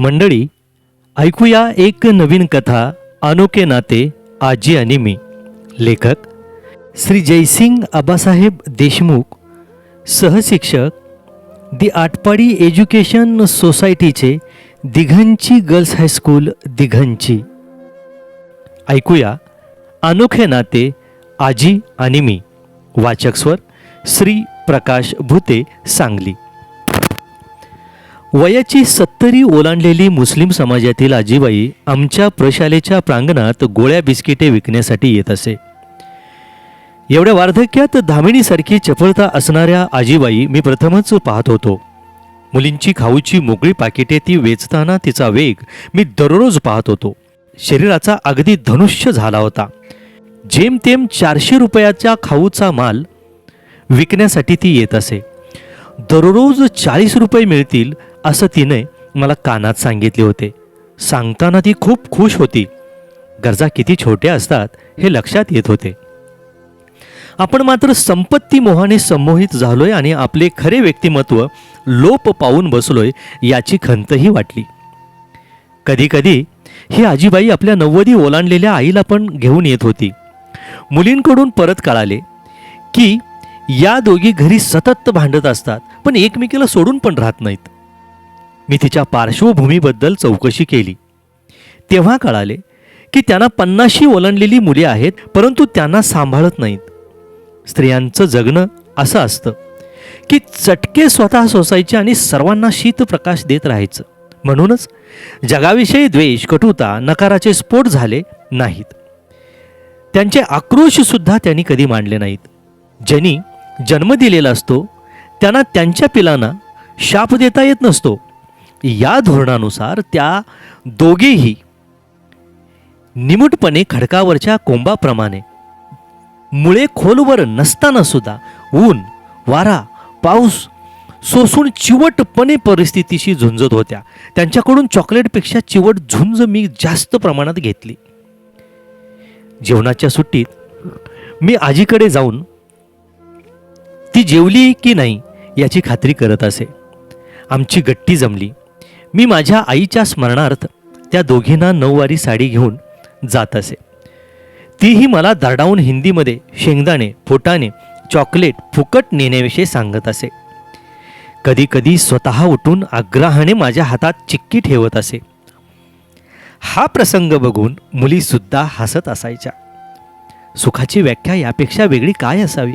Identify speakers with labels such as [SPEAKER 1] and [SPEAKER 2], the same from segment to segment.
[SPEAKER 1] मंडळी ऐकूया एक नवीन कथा अनोखे नाते आजी आणि मी. लेखक श्री जयसिंग आबासाहेब देशमुख सहशिक्षक दि आटपाडी एज्युकेशन सोसायटीचे दिघंची गर्ल्स हायस्कूल दिघंची. ऐकूया अनोखे नाते आजी आणि मी. वाचक स्वर श्री प्रकाश भुते सांगली. वयाची सत्तरी ओलांडलेली मुस्लिम समाजातील आजीबाई आमच्या प्रशालेच्या प्रांगणात गोळ्या बिस्किटे विकण्यासाठी येत असे. एवढ्या वार्धक्यात धामिणीसारखी चपळता असणाऱ्या आजीबाई मी प्रथमच पाहत होतो. मुलींची खाऊची मोकळी पाकिटे ती वेचताना तिचा वेग मी दररोज पाहत होतो. शरीराचा अगदी धनुष्य झाला होता. जेमतेम चारशे रुपयाच्या खाऊचा माल विकण्यासाठी ती येत असे. दररोज चाळीस रुपये मिळतील असं तिने मला कानात सांगितले होते. सांगताना ती खूप खुश होती. गरजा किती छोट्या असतात हे लक्षात येत होते. आपण मात्र संपत्ती मोहाने संमोहित झालोय आणि आपले खरे व्यक्तिमत्व लोप पावून बसलोय याची खंतही वाटली. कधीकधी ही आजीबाई आपल्या नव्वदी ओलांडलेल्या आईला पण घेऊन येत होती. मुलींकडून परत कळाले की या दोघी घरी सतत भांडत असतात पण एकमेकीला सोडून पण राहत नाहीत. मी तिच्या पार्श्वभूमीबद्दल चौकशी केली. तेव्हा कळाले की त्यांना पन्नाशी ओलांडलेली मुले आहेत परंतु त्यांना सांभाळत नाहीत. स्त्रियांचं जगणं असं असतं की चटके स्वतः सोसायचे आणि सर्वांना शीत प्रकाश देत राहायचं. म्हणूनच जगाविषयी द्वेष कटुता नकाराचे स्फोट झाले नाहीत. त्यांचे आक्रोशसुद्धा त्यांनी कधी मांडले नाहीत. ज्यांनी जन्म दिलेला असतो त्यांना त्यांच्या पिलांना शाप देता येत नसतो. या धोरणानुसार त्या दोघेही निमूटपणे खडकावरच्या कोंबाप्रमाणे मुळे खोलवर नसताना सुद्धा ऊन वारा पाऊस सोसून चिवटपणे परिस्थितीशी झुंजत होत्या. त्यांच्याकडून चॉकलेटपेक्षा चिवट झुंज मी जास्त प्रमाणात घेतली. जेवणाच्या सुट्टीत मी आजीकडे जाऊन ती जेवली की नाही याची खात्री करत असे. आमची गट्टी जमली. मी माझ्या आईच्या स्मरणार्थ त्या दोघींना नऊवारी साडी घेऊन जात असे. तीही मला दरडावून हिंदीमध्ये शेंगदाणे फुटाणे चॉकलेट फुकट नेण्याविषयी सांगत असे. कधीकधी स्वतः उठून आग्रहाने माझ्या हातात चिक्की ठेवत असे. हा प्रसंग बघून मुलीसुद्धा हसत असायच्या. सुखाची व्याख्या यापेक्षा वेगळी काय असावी?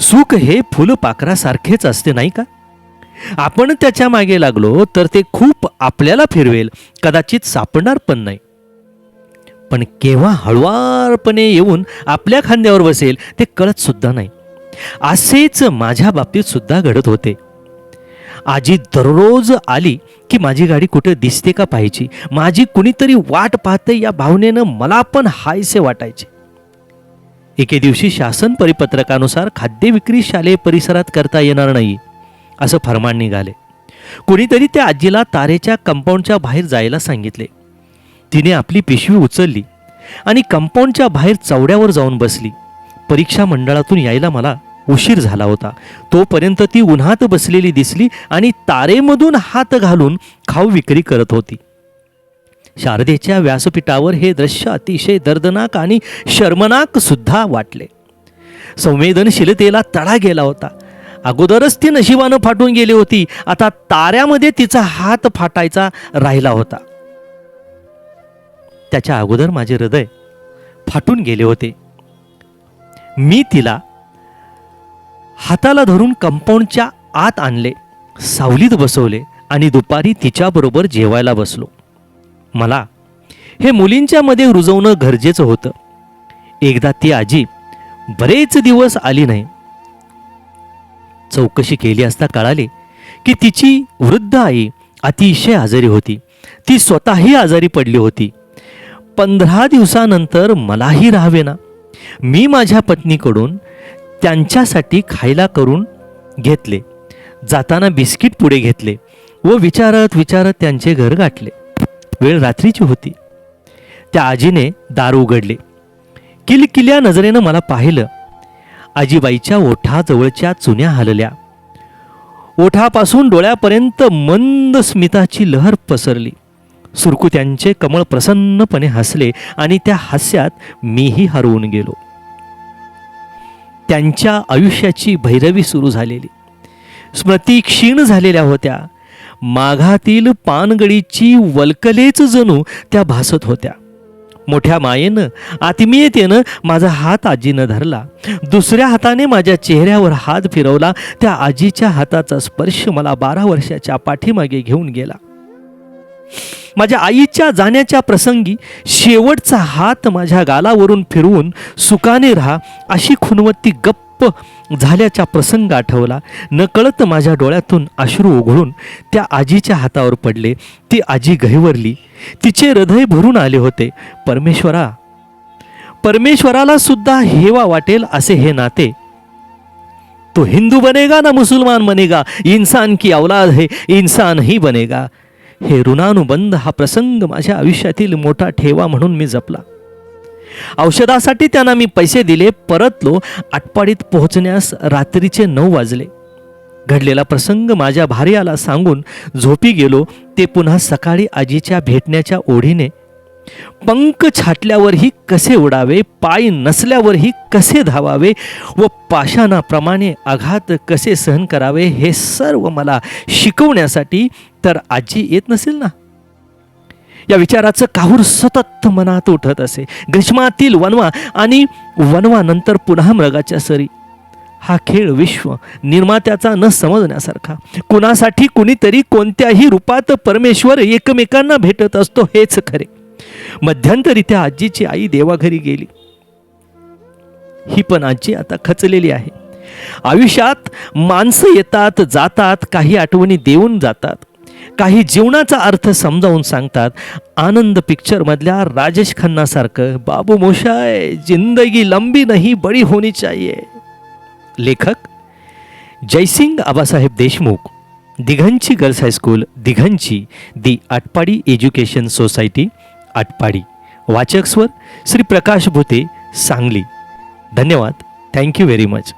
[SPEAKER 1] सुख हे फुलपाखरासारखेच असते नाही का? आपण त्याच्यामागे लागलो तर ते खूप आपल्याला फिरवेल. कदाचित सापडणार पण नाही. पण केव्हा हळुवारपणे येऊन आपल्या खांद्यावर बसेल ते कळत सुद्धा नाही. असेच माझ्या बाबतीत सुद्धा घडत होते. आजी दररोज आली की माझी गाडी कुठे दिसते का पाहायची? माझी कुणीतरी वाट पाहते या भावनेनं मला पण हायसे वाटायचे. एके दिवशी शासन परिपत्रकानुसार खाद्य विक्री शालेय परिसरात करता येणार नाही. असं फरमान निघाले. कुणीतरी त्या आजीला तारेच्या कंपाऊंडच्या बाहेर जायला सांगितले. तिने आपली पिशवी उचलली आणि कंपाऊंडच्या बाहेर चौड्यावर जाऊन बसली. परीक्षा मंडळातून यायला मला उशीर झाला होता. तोपर्यंत ती उन्हात बसलेली दिसली आणि तारेमधून हात घालून खाऊ विक्री करत होती. शारदेच्या व्यासपीठावर हे दृश्य अतिशय दर्दनाक आणि शर्मनाक सुद्धा वाटले. संवेदनशीलतेला तडा गेला होता. अगोदरच ती नशिबानं फाटून गेली होती. आता ताऱ्यामध्ये तिचा हात फाटायचा राहिला होता. त्याच्या अगोदर माझे हृदय फाटून गेले होते. मी तिला हाताला धरून कंपाऊंडच्या आत आणले सावलीत बसवले आणि दुपारी तिच्याबरोबर जेवायला बसलो. मला हे मुलींच्या मध्ये रुजवणं गरजेचं होतं. एकदा ती आजी बरेच दिवस आली नाही. चौकशी केली असता कळाले की तिची वृद्ध आई अतिशय आजारी होती. ती स्वतःही आजारी पडली होती. पंधरा दिवसानंतर मलाही राहावे ना मी माझ्या पत्नीकडून त्यांच्यासाठी खायला करून घेतले. जाताना बिस्किट पुढे घेतले व विचारत विचारत त्यांचे घर गाठले. वेळ रात्रीची होती. त्या आजीने दार उघडले. किलकिल्या नजरेनं मला पाहिलं. आजीबाईच्या ओठाजवळच्या चुन्या हलल्या. ओठापासून डोळ्यापर्यंत मंद स्मिताची लहर पसरली. सुरकुत्यांचे कमळ प्रसन्नपणे हसले आणि त्या हास्यात मीही हरवून गेलो. त्यांच्या आयुष्याची भैरवी सुरू झालेली. स्मृती क्षीण झालेल्या होत्या. माघातील पानगडीची वल्कलेच जणू त्या भासत होत्या. मोठ्या मायेनं आत्मीयतेनं माझा हात आजीनं धरला. दुसऱ्या हाताने माझ्या चेहऱ्यावर हात फिरवला. त्या आजीच्या हाताचा स्पर्श मला बारा वर्षाच्या पाठीमागे घेऊन गेला. माझ्या आईच्या जाण्याच्या प्रसंगी शेवटचा हात माझ्या गालावरून फिरवून सुकाने राहा अशी खुनवत्ती गप्प झाल्याचा प्रसंग आठवला. नकळत माझ्या डोळ्यातून अश्रू ओघळून त्या आजीच्या हातावर पडले. ती आजी गहिवरली तिचे हृदय भरून आले होते. परमेश्वरा परमेश्वराला सुद्धा हेवा वाटेल असे हे नाते. तो हिंदू बनेगा ना मुसलमान बनेगा. इंसान की औलाद है इंसान ही बनेगा. हे ऋणानुबंध हा प्रसंग माझ्या आयुष्यातील मोठा ठेवा म्हणून मी जपला. औषधासाठी त्यांना मी पैसे दिले. परतलो. आटपाडीत पोहोचण्यास रात्रीचे नऊ वाजले. घडलेला प्रसंग माझ्या भार्याला सांगून झोपी गेलो. ते पुन्हा सकाळी आजीच्या भेटण्याच्या ओढीने. पंख छाटल्यावरही कसे उडावे? पाय नसल्यावरही कसे धावावे? व पाषाणाप्रमाणे आघात कसे सहन करावे? हे सर्व मला शिकवण्यासाठी तर आजी येत नसेल ना? या विचाराचं काहूर सतत मनात उठत असे. ग्रीष्मातील वनवा आणि वनवानंतर पुन्हा मृगाच्या सरी. हा खेळ विश्व निर्मात्याचा न समजण्यासारखा. कुणासाठी कुणीतरी कोणत्याही रूपात परमेश्वर एकमेकांना भेटत असतो हेच खरे. मध्यंतरी त्या आजीची आई देवाघरी गेली. ही पण आजी आता खचलेली आहे. आयुष्यात माणसं येतात जातात काही आठवणी देऊन जातात. काही जीवनाचा अर्थ समजावून सांगतात आनंद पिक्चरमधल्या राजेश खन्नासारखं बाबू मोशाय जिंदगी लंबी नाही बडी होनी चाहिए. लेखक Jaysing Abasaheb Deshmukh Dighanchi girls high school Dighanchi the Atpadi education society Atpadi. वाचक स्वर श्री प्रकाश भुते सांगली. धन्यवाद. Thank you very much.